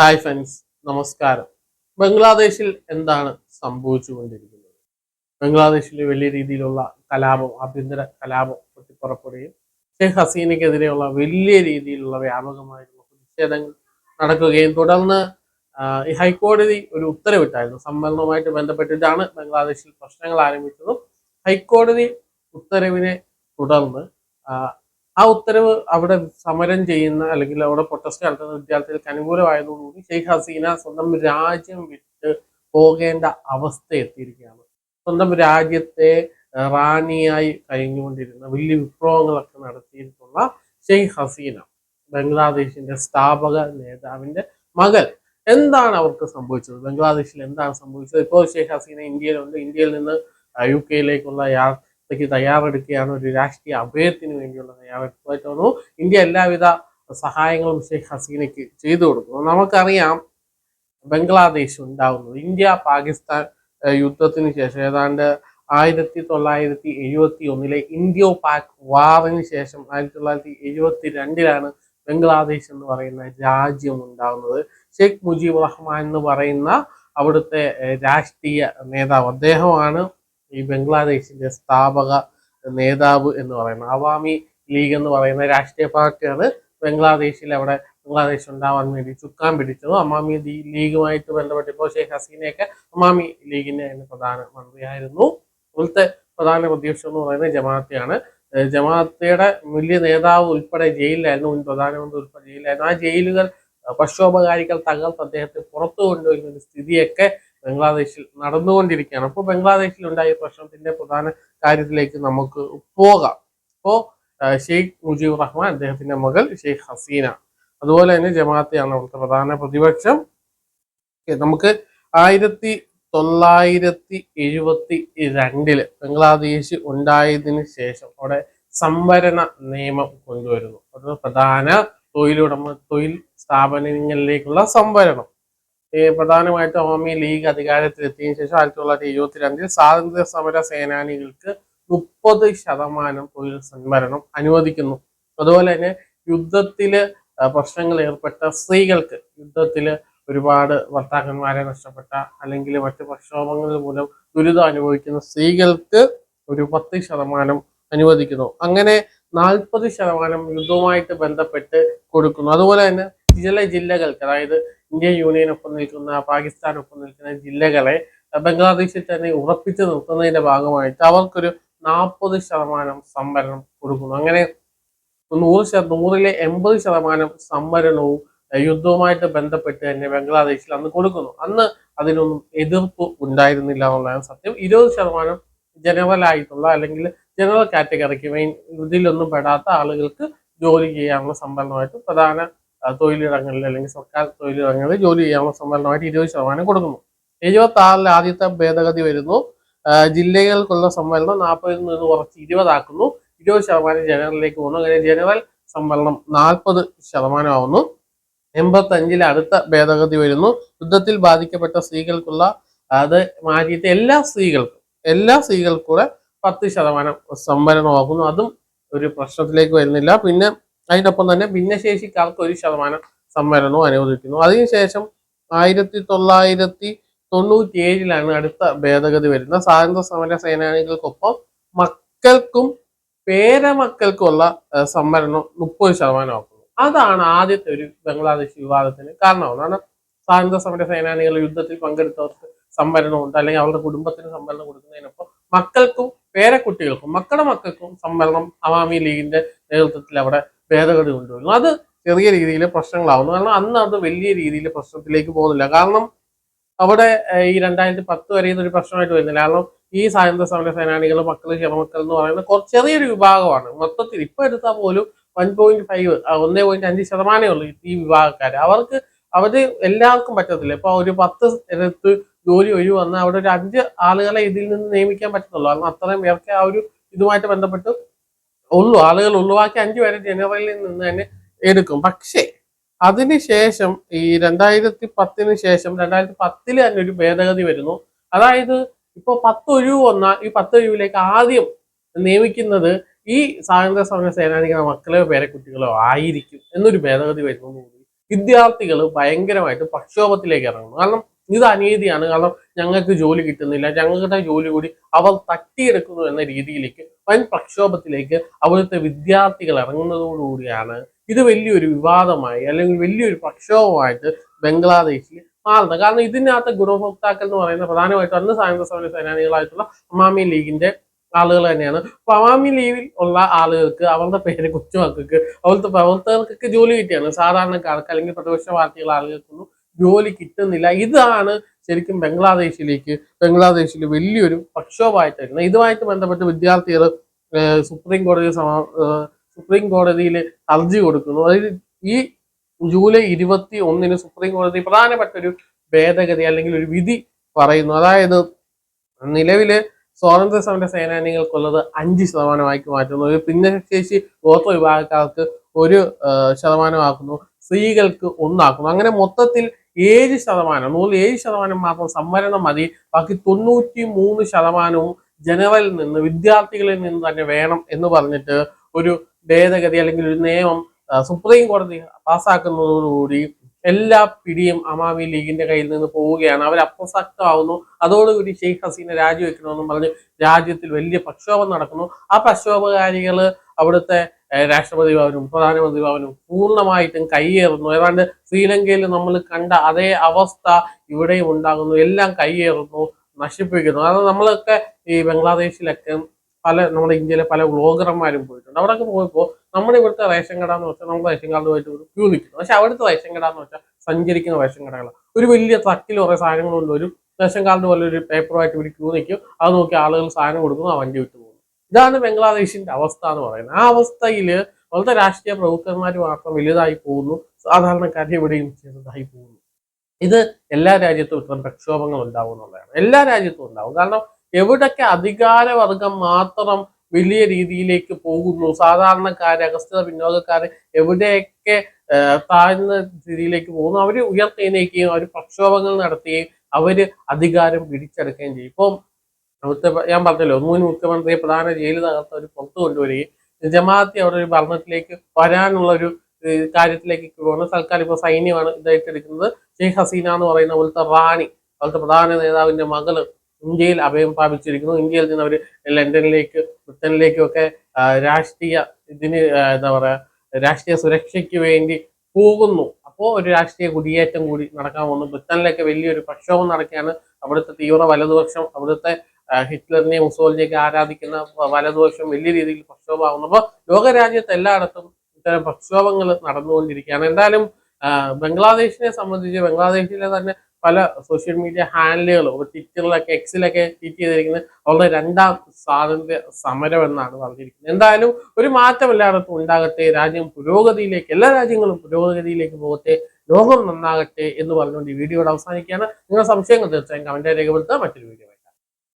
Hi friends നമസ്കാരം. ബംഗ്ലാദേശിൽ എന്താണ് സംഭവിച്ചുകൊണ്ടിരിക്കുന്നത്? ബംഗ്ലാദേശിൽ വലിയ രീതിയിലുള്ള കലാപം ആഭ്യന്തര കലാപം പൊട്ടിപ്പുറപ്പെടുകയും ഷെയ്ഖ് ഹസീനയ്ക്കെതിരെയുള്ള വലിയ രീതിയിലുള്ള വ്യാപകമായിട്ടുള്ള പ്രതിഷേധങ്ങൾ നടക്കുകയും തുടർന്ന് ഈ ഹൈക്കോടതി ഒരു ഉത്തരവിട്ടായിരുന്നു. സംവരണവുമായിട്ട് ബന്ധപ്പെട്ടിട്ടാണ് ബംഗ്ലാദേശിൽ പ്രശ്നങ്ങൾ ആരംഭിച്ചതും ഹൈക്കോടതി ഉത്തരവിനെ തുടർന്ന് ആ, ഉത്തരവ് അവിടെ സമരം ചെയ്യുന്ന അല്ലെങ്കിൽ അവിടെ പ്രൊട്ടസ്റ്റ് നടത്തുന്ന വിദ്യാർത്ഥികൾക്ക് അനുകൂലമായതോടുകൂടി ഷെയ്ഖ് ഹസീന സ്വന്തം രാജ്യം വിട്ട് പോകേണ്ട അവസ്ഥ എത്തിയിരിക്കുകയാണ്. സ്വന്തം രാജ്യത്തെ റാണിയായി കഴിഞ്ഞുകൊണ്ടിരുന്ന വലിയ വിപ്ലവങ്ങളൊക്കെ നടത്തിയിട്ടുള്ള ഷെയ്ഖ് ഹസീന ബംഗ്ലാദേശിന്റെ സ്ഥാപക നേതാവിന്റെ മകൻ എന്താണ് അവർക്ക് സംഭവിച്ചത്? ബംഗ്ലാദേശിൽ എന്താണ് സംഭവിച്ചത്? ഇപ്പോൾ ഷെയ്ഖ് ഹസീന ഇന്ത്യയിലുണ്ട്. ഇന്ത്യയിൽ നിന്ന് യു കെയിലേക്കുള്ള യാത്രയ്ക്ക് തയ്യാറെടുക്കുകയാണ് ഒരു രാഷ്ട്രീയ അഭയത്തിന് വേണ്ടിയുള്ള തയ്യാറെടുപ്പായിട്ട് തോന്നുന്നു ഇന്ത്യ എല്ലാവിധ സഹായങ്ങളും ഷെയ്ഖ് ഹസീനയ്ക്ക് ചെയ്തു കൊടുക്കുന്നു. നമുക്കറിയാം ബംഗ്ലാദേശ് ഉണ്ടാവുന്നത്. ഇന്ത്യ പാകിസ്ഥാൻ യുദ്ധത്തിന് ശേഷം ഏതാണ്ട് ആയിരത്തി തൊള്ളായിരത്തി എഴുപത്തി ഒന്നിലെ ഇന്ത്യോ പാക് വാറിന് ശേഷം ആയിരത്തി തൊള്ളായിരത്തി എഴുപത്തി രണ്ടിലാണ് ബംഗ്ലാദേശ് എന്ന് പറയുന്ന രാജ്യം ഉണ്ടാകുന്നത് ഷെയ്ഖ് മുജീബ് റഹ്മാൻ എന്ന് പറയുന്ന അവിടുത്തെ രാഷ്ട്രീയ നേതാവ് അദ്ദേഹമാണ്. ഈ ബംഗ്ലാദേശിന്റെ സ്ഥാപക നേതാവ് എന്ന് പറയുന്നത്. അവാമി ലീഗ് എന്ന് പറയുന്ന രാഷ്ട്രീയ പാർട്ടിയാണ് ബംഗ്ലാദേശിൽ അവിടെ ബംഗ്ലാദേശ് ഉണ്ടാവാൻ വേണ്ടി ചുക്കാൻ പിടിച്ചത്. അമാമി ലീഗുമായിട്ട് ബന്ധപ്പെട്ട് ഇപ്പോൾ ഷെയ്ഖ് ഹസീനയൊക്കെ അമാമി ലീഗിന്റെ തന്നെ പ്രധാനമന്ത്രിയായിരുന്നു. ഇവിടുത്തെ പ്രധാന പ്രതിപക്ഷം എന്ന് പറയുന്നത് ജമാഅത്തെയാണ്. ജമാഅത്തയുടെ വലിയ നേതാവ് ഉൾപ്പെടെ ജയിലിലായിരുന്നു. മുൻ പ്രധാനമന്ത്രി ഉൾപ്പെടെ ജയിലിലായിരുന്നു. ആ ജയിലുകൾ പക്ഷോപകാരികൾ തകർത്ത് അദ്ദേഹത്തെ പുറത്തു കൊണ്ടുവരുന്ന ഒരു സ്ഥിതിയൊക്കെ ബംഗ്ലാദേശിൽ നടന്നുകൊണ്ടിരിക്കുകയാണ്. അപ്പോൾ ബംഗ്ലാദേശിൽ ഉണ്ടായ പ്രശ്നത്തിന്റെ പ്രധാന കാര്യത്തിലേക്ക് നമുക്ക് പോകാം. അപ്പോൾ ഷെയ്ഖ് മുജീബ് റഹ്മാൻ അദ്ദേഹത്തിന്റെ മകൾ ഷെയ്ഖ് ഹസീന. അതുപോലെ തന്നെ ജമാഅത്തെയാണ് അവിടുത്തെ പ്രധാന പ്രതിപക്ഷം. നമുക്ക് ആയിരത്തി തൊള്ളായിരത്തി എഴുപത്തി രണ്ടിൽ ബംഗ്ലാദേശ് ഉണ്ടായതിന് ശേഷം അവിടെ സംവരണ നിയമം കൊണ്ടുവരുന്നു. അത് പ്രധാന തൊഴിലുടമ തൊഴിൽ സ്ഥാപനങ്ങളിലേക്കുള്ള സംവരണം. പ്രധാനമായിട്ടും ഹോമി ലീഗ് അധികാരത്തിലെത്തിയതിനു ശേഷം ആയിരത്തി തൊള്ളായിരത്തി എഴുപത്തി രണ്ടിൽ സ്വാതന്ത്ര്യ സമര സേനാനികൾക്ക് മുപ്പത് ശതമാനം തൊഴിൽ സംവരണം അനുവദിക്കുന്നു. അതുപോലെ തന്നെ യുദ്ധത്തിൽ പ്രശ്നങ്ങൾ ഏർപ്പെട്ട സ്ത്രീകൾക്ക് യുദ്ധത്തിൽ ഒരുപാട് ഭർത്താക്കന്മാരെ നഷ്ടപ്പെട്ട അല്ലെങ്കിൽ മറ്റ് പ്രക്ഷോഭങ്ങൾ മൂലം ദുരിതം അനുഭവിക്കുന്ന സ്ത്രീകൾക്ക് ഒരു പത്ത് ശതമാനം അനുവദിക്കുന്നു. അങ്ങനെ നാൽപ്പത് ശതമാനം യുദ്ധവുമായിട്ട് ബന്ധപ്പെട്ട് കൊടുക്കുന്നു. അതുപോലെ തന്നെ ചില ജില്ലകൾക്ക് അതായത് ഇന്ത്യൻ യൂണിയനൊപ്പം നിൽക്കുന്ന പാകിസ്ഥാൻ പാകിസ്ഥാനൊപ്പം നിൽക്കുന്ന ജില്ലകളെ ബംഗ്ലാദേശിൽ തന്നെ ഉറപ്പിച്ചു നിർത്തുന്നതിന്റെ ഭാഗമായിട്ട് അവർക്കൊരു നാൽപ്പത് ശതമാനം സംവരണം കൊടുക്കുന്നു. അങ്ങനെ നൂറ് ശത നൂറിലെ എൺപത് ശതമാനം സംവരണവും യുദ്ധവുമായിട്ട് ബന്ധപ്പെട്ട് തന്നെ ബംഗ്ലാദേശിൽ അന്ന് കൊടുക്കുന്നു. അന്ന് അതിനൊന്നും എതിർപ്പ് ഉണ്ടായിരുന്നില്ല എന്നുള്ളതാണ് സത്യം. ഇരുപത് ശതമാനം ജനറൽ ആയിട്ടുള്ള അല്ലെങ്കിൽ ജനറൽ കാറ്റഗറിക്ക് മെയിൻ ഇതിലൊന്നും പെടാത്ത ആളുകൾക്ക് ജോലി ചെയ്യാനുള്ള സംവരണമായിട്ട് പ്രധാന തൊഴിലിടങ്ങളിൽ അല്ലെങ്കിൽ സർക്കാർ തൊഴിലിടങ്ങളിൽ ജോലി ചെയ്യാനുള്ള സംവരണമായിട്ട് ഇരുപത് ശതമാനം കൊടുക്കുന്നു. എഴുപത്തി ആറിൽ ആദ്യത്തെ ഭേദഗതി വരുന്നു. ജില്ലകൾക്കുള്ള സംവരണം നാൽപ്പതിൽ നിന്ന് കുറച്ച് ഇരുപതാക്കുന്നു. ഇരുപത് ശതമാനം ജനറലിലേക്ക് പോകുന്നു. അങ്ങനെ ജനറൽ സംവരണം നാൽപ്പത് ശതമാനമാവുന്നു എൺപത്തി അഞ്ചിൽ അടുത്ത ഭേദഗതി വരുന്നു. യുദ്ധത്തിൽ ബാധിക്കപ്പെട്ട സ്ത്രീകൾക്കുള്ള അത് മാറ്റിയിട്ട് എല്ലാ സ്ത്രീകൾക്കും എല്ലാ സ്ത്രീകൾക്കും കൂടെ പത്ത് ശതമാനം സംവരണമാക്കുന്നു അതും ഒരു പ്രശ്നത്തിലേക്ക് വരുന്നില്ല. പിന്നെ അതിനൊപ്പം തന്നെ ഭിന്നശേഷിക്കാർക്ക് ഒരു ശതമാനം സംവരണവും അനുവദിക്കുന്നു. അതിനുശേഷം ആയിരത്തി തൊള്ളായിരത്തി തൊണ്ണൂറ്റി ഏഴിലാണ് അടുത്ത ഭേദഗതി വരുന്നത്. സ്വാതന്ത്ര്യ സമര സേനാനികൾക്കൊപ്പം മക്കൾക്കും പേരമക്കൾക്കുമുള്ള സംവരണം മുപ്പത് ശതമാനമാക്കുന്നു അതാണ് ആദ്യത്തെ ഒരു ബംഗ്ലാദേശ് വിവാദത്തിന് കാരണമാവുന്നത്. കാരണം സ്വാതന്ത്ര്യ സമര സേനാനികൾ യുദ്ധത്തിൽ പങ്കെടുത്തവർക്ക് സംവരണമുണ്ട്. അല്ലെങ്കിൽ അവരുടെ കുടുംബത്തിന് സംവരണം കൊടുക്കുന്നതിനൊപ്പം മക്കൾക്കും പേരക്കുട്ടികൾക്കും മക്കളുടെ മക്കൾക്കും സംവരണം അവാമി ലീഗിന്റെ നേതൃത്വത്തിൽ അവിടെ ഭേദഗതി കൊണ്ടുവരുന്നു. അത് ചെറിയ രീതിയിൽ പ്രശ്നങ്ങളാവുന്നു. കാരണം അന്ന് അത് വലിയ രീതിയിൽ പ്രശ്നത്തിലേക്ക് പോകുന്നില്ല. കാരണം അവിടെ ഈ രണ്ടായിരത്തി പത്ത് വരെ ഒരു പ്രശ്നമായിട്ട് വരുന്നില്ല. കാരണം ഈ സ്വാതന്ത്ര്യ സമര സേനാനികൾ മക്കൾ ക്ഷമക്കൾ എന്ന് പറയുന്ന കുറച്ച് ചെറിയൊരു വിഭാഗമാണ്. മൊത്തത്തിൽ ഇപ്പൊ എടുത്താൽ പോലും വൺ പോയിന്റ് ഫൈവ് ഒന്നേ പോയിന്റ് അഞ്ച് ശതമാനമേ ഉള്ളൂ ഈ വിഭാഗക്കാർ അവർക്ക് അവർ എല്ലാവർക്കും പറ്റത്തില്ല. ഇപ്പൊ ഒരു പത്ത് എടുത്ത് ജോലി ഒഴിവ് വന്നാൽ അവിടെ ഒരു അഞ്ച് ആളുകളെ ഇതിൽ നിന്ന് നിയമിക്കാൻ പറ്റത്തുള്ളൂ. കാരണം അത്രയും പേർക്ക് ആ ഒരു ഇതുമായിട്ട് ബന്ധപ്പെട്ട് ഉള്ളൂ ആളുകൾ ഉള്ളു ബാക്കി അഞ്ചു പേരെ ജനറലിൽ നിന്ന് തന്നെ എടുക്കും. പക്ഷേ അതിനുശേഷം ഈ രണ്ടായിരത്തി പത്തിന് ശേഷം രണ്ടായിരത്തി പത്തിൽ തന്നെ ഒരു ഭേദഗതി വരുന്നു. അതായത് ഇപ്പോൾ പത്ത് ഒഴിവ് വന്നാൽ ഈ പത്ത് ഒഴിവിലേക്ക് ആദ്യം നിയമിക്കുന്നത് ഈ സ്വാതന്ത്ര്യ സമര സേനാനികളുടെ മക്കളെയോ പേരക്കുട്ടികളോ ആയിരിക്കും എന്നൊരു ഭേദഗതി വരുന്നു. വിദ്യാർത്ഥികൾ ഭയങ്കരമായിട്ട് പ്രക്ഷോഭത്തിലേക്ക് ഇറങ്ങുന്നു. കാരണം ഇത് അനീതിയാണ്. കാരണം ഞങ്ങൾക്ക് ജോലി കിട്ടുന്നില്ല. ഞങ്ങളുടെ ജോലി കൂടി അവർ തട്ടിയെടുക്കുന്നു എന്ന രീതിയിലേക്ക് വൻ പ്രക്ഷോഭത്തിലേക്ക് അവിടുത്തെ വിദ്യാർത്ഥികൾ ഇറങ്ങുന്നതോടുകൂടിയാണ് ഇത് വലിയൊരു വിവാദമായി അല്ലെങ്കിൽ വലിയൊരു പ്രക്ഷോഭമായിട്ട് ബംഗ്ലാദേശിൽ മാറുന്നത്. കാരണം ഇതിനകത്ത് ഗുണഭോക്താക്കൾ എന്ന് പറയുന്ന പ്രധാനമായിട്ടും അന്ന് സായുധ സമര സേനാനികളായിട്ടുള്ള അമാമി ലീഗിന്റെ ആളുകൾ തന്നെയാണ്. അപ്പൊ അവാമി ലീഗിൽ ഉള്ള ആളുകൾക്ക് അവരുടെ പേര് കൊച്ചുമക്കൾക്ക് അവരുടെ പ്രവർത്തകർക്കൊക്കെ ജോലി കിട്ടിയാണ്. സാധാരണക്കാർക്ക് അല്ലെങ്കിൽ പ്രതിപക്ഷ പാർട്ടിയുള്ള ആളുകൾക്കൊന്നും ജോലി കിട്ടുന്നില്ല. ഇതാണ് ശരിക്കും ബംഗ്ലാദേശിലേക്ക് ബംഗ്ലാദേശിൽ വലിയൊരു പ്രക്ഷോഭമായിട്ട് വരുന്നത്. ഇതുമായിട്ട് ബന്ധപ്പെട്ട് വിദ്യാർത്ഥികൾ സുപ്രീം കോടതി സമാ സുപ്രീം കോടതിയിൽ ഹർജി കൊടുക്കുന്നു. അതായത് ഈ ജൂലൈ ഇരുപത്തി ഒന്നിന് സുപ്രീം കോടതി പ്രധാനപ്പെട്ട ഒരു ഭേദഗതി അല്ലെങ്കിൽ ഒരു വിധി പറയുന്നു. അതായത് നിലവിൽ സ്വാതന്ത്ര്യ സമര സേനാനികൾക്കുള്ളത് അഞ്ച് ശതമാനമാക്കി മാറ്റുന്നു. ഒരു ഭിന്നശേഷി ഗോത്ര വിഭാഗക്കാർക്ക് ഒരു ശതമാനമാക്കുന്നു. സ്ത്രീകൾക്ക് ഒന്നാക്കുന്നു. അങ്ങനെ മൊത്തത്തിൽ ഏഴ് ശതമാനം നൂറിൽ ഏഴ് ശതമാനം മാത്രം സംവരണം മതി. ബാക്കി തൊണ്ണൂറ്റി മൂന്ന് ശതമാനവും ജനറലിൽ നിന്ന് വിദ്യാർത്ഥികളിൽ നിന്ന് തന്നെ വേണം എന്ന് പറഞ്ഞിട്ട് ഒരു ഭേദഗതി അല്ലെങ്കിൽ ഒരു നിയമം സുപ്രീം കോടതി പാസ്സാക്കുന്നതോടുകൂടി എല്ലാ പിടിയും അമാമി ലീഗിന്റെ കയ്യിൽ നിന്ന് പോവുകയാണ്. അവർ അപ്രസക്തമാവുന്നു. അതോടുകൂടി ഷെയ്ഖ് ഹസീന രാജിവെക്കണമെന്നും പറഞ്ഞ് രാജ്യത്തിൽ വലിയ പ്രക്ഷോഭം നടക്കുന്നു. ആ പ്രക്ഷോഭകാരികൾ അവിടുത്തെ രാഷ്ട്രപതി ഭവനും പ്രധാനമന്ത്രി ഭവനും പൂർണമായിട്ടും കയ്യേറുന്നു. ഏതാണ്ട് ശ്രീലങ്കയിൽ നമ്മൾ കണ്ട അതേ അവസ്ഥ ഇവിടെയും ഉണ്ടാകുന്നു. എല്ലാം കയ്യേറുന്നു നശിപ്പിക്കുന്നു. അതായത് നമ്മളൊക്കെ ഈ ബംഗ്ലാദേശിലൊക്കെ പല നമ്മുടെ ഇന്ത്യയിലെ പല വ്ളോഗർമാരും പോയിട്ടുണ്ട്. അവിടെയൊക്കെ പോയപ്പോൾ നമ്മുടെ ഇവിടുത്തെ റേഷൻ കട എന്ന് വെച്ചാൽ നമ്മുടെ റേഷൻ കാർഡ് പോയിട്ട് ഒരു ക്യൂ നിൽക്കുന്നു. പക്ഷെ അവിടുത്തെ റേഷൻ കട എന്ന് വെച്ചാൽ സഞ്ചരിക്കുന്ന റേഷൻ കടകളാണ്. ഒരു വലിയ ട്രക്കിൽ കുറെ സാധനങ്ങൾ കൊണ്ടുവരും. റേഷൻ കാർഡ് പോലെ ഒരു പേപ്പറുമായിട്ട് ഒരു ക്യൂ നിൽക്കും. അത് നോക്കി ആളുകൾ സാധനം കൊടുക്കുന്നു ആ വണ്ടി വിട്ടു ഇതാണ് ബംഗ്ലാദേശിന്റെ അവസ്ഥ എന്ന് പറയുന്നത്. ആ അവസ്ഥയിൽ വളരെ രാഷ്ട്രീയ പ്രഭുക്കന്മാർ മാത്രം വലുതായി പോകുന്നു. സാധാരണക്കാരെ എവിടെയും ചെറുതായി പോകുന്നു. ഇത് എല്ലാ രാജ്യത്തും ഇത്തരം പ്രക്ഷോഭങ്ങൾ ഉണ്ടാവും എന്നുള്ളതാണ്. എല്ലാ രാജ്യത്തും ഉണ്ടാവും. കാരണം എവിടൊക്കെ അധികാരവർഗം മാത്രം വലിയ രീതിയിലേക്ക് പോകുന്നു സാധാരണക്കാര് അഗസ്ത്യത പിന്നോക്കക്കാര് എവിടെയൊക്കെ താഴ്ന്ന രീതിയിലേക്ക് പോകുന്നു അവർ ഉയർത്തെഴുന്നേക്കുകയും അവർ പ്രക്ഷോഭങ്ങൾ നടത്തുകയും അവർ അധികാരം പിടിച്ചെടുക്കുകയും ചെയ്യും. ഇപ്പം അവിടുത്തെ ഞാൻ പറഞ്ഞല്ലോ മുൻ മുഖ്യമന്ത്രിയെ പ്രധാന ജയിലിൽ തകർത്ത് അവർ പുറത്തു കൊണ്ടുവരികയും ജമാഅത്തി അവിടെ ഒരു ഭരണത്തിലേക്ക് വരാനുള്ള ഒരു കാര്യത്തിലേക്ക് പോകുന്ന സർക്കാർ ഇപ്പോൾ സൈന്യമാണ് ഇതായിട്ട് എടുക്കുന്നത് ഷെയ്ഖ് ഹസീന എന്ന് പറയുന്ന പോലത്തെ റാണി അവിടുത്തെ പ്രധാന നേതാവിന്റെ മകൾ ഇന്ത്യയിൽ അഭയം പ്രാപിച്ചിരിക്കുന്നു. ഇന്ത്യയിൽ നിന്ന് അവർ ലണ്ടനിലേക്ക് ബ്രിട്ടനിലേക്കും ഒക്കെ രാഷ്ട്രീയ ഇതിന് എന്താ പറയുക രാഷ്ട്രീയ സുരക്ഷയ്ക്ക് വേണ്ടി പോകുന്നു. അപ്പോൾ ഒരു രാഷ്ട്രീയ കുടിയേറ്റം കൂടി നടക്കാൻ പോകുന്നു. ബ്രിട്ടനിലൊക്കെ വലിയൊരു പ്രക്ഷോഭം നടക്കുകയാണ്. അവിടുത്തെ തീവ്ര വലതുപക്ഷം അവിടുത്തെ ആ, ഹിറ്റ്ലറിനെയും മുസോളിനെയൊക്കെ ആരാധിക്കുന്ന വലദോഷം വലിയ രീതിയിൽ പ്രക്ഷോഭമാകുന്നു അപ്പൊ ലോകരാജ്യത്ത് എല്ലായിടത്തും ഇത്തരം പ്രക്ഷോഭങ്ങൾ നടന്നുകൊണ്ടിരിക്കുകയാണ്. എന്തായാലും ബംഗ്ലാദേശിനെ സംബന്ധിച്ച് ബംഗ്ലാദേശിലെ തന്നെ പല സോഷ്യൽ മീഡിയ ഹാൻഡിലുകളും ട്വിറ്ററിലൊക്കെ എക്സിലൊക്കെ ട്വീറ്റ് ചെയ്തിരിക്കുന്നത് അവരുടെ രണ്ടാം സ്വാതന്ത്ര്യ സമരം എന്നാണ് പറഞ്ഞിരിക്കുന്നത്. എന്തായാലും ഒരു മാറ്റം എല്ലായിടത്തും ഉണ്ടാകട്ടെ രാജ്യം പുരോഗതിയിലേക്ക് എല്ലാ രാജ്യങ്ങളും പുരോഗതിയിലേക്ക് പോകട്ടെ ലോകം നന്നാകട്ടെ എന്ന് പറഞ്ഞുകൊണ്ട് ഈ വീഡിയോയുടെ അവസാനിക്കുകയാണ്. നിങ്ങളുടെ സംശയങ്ങൾ തീർച്ചയായും കമന്റായി രേഖപ്പെടുത്തുക. മറ്റൊരു വീഡിയോ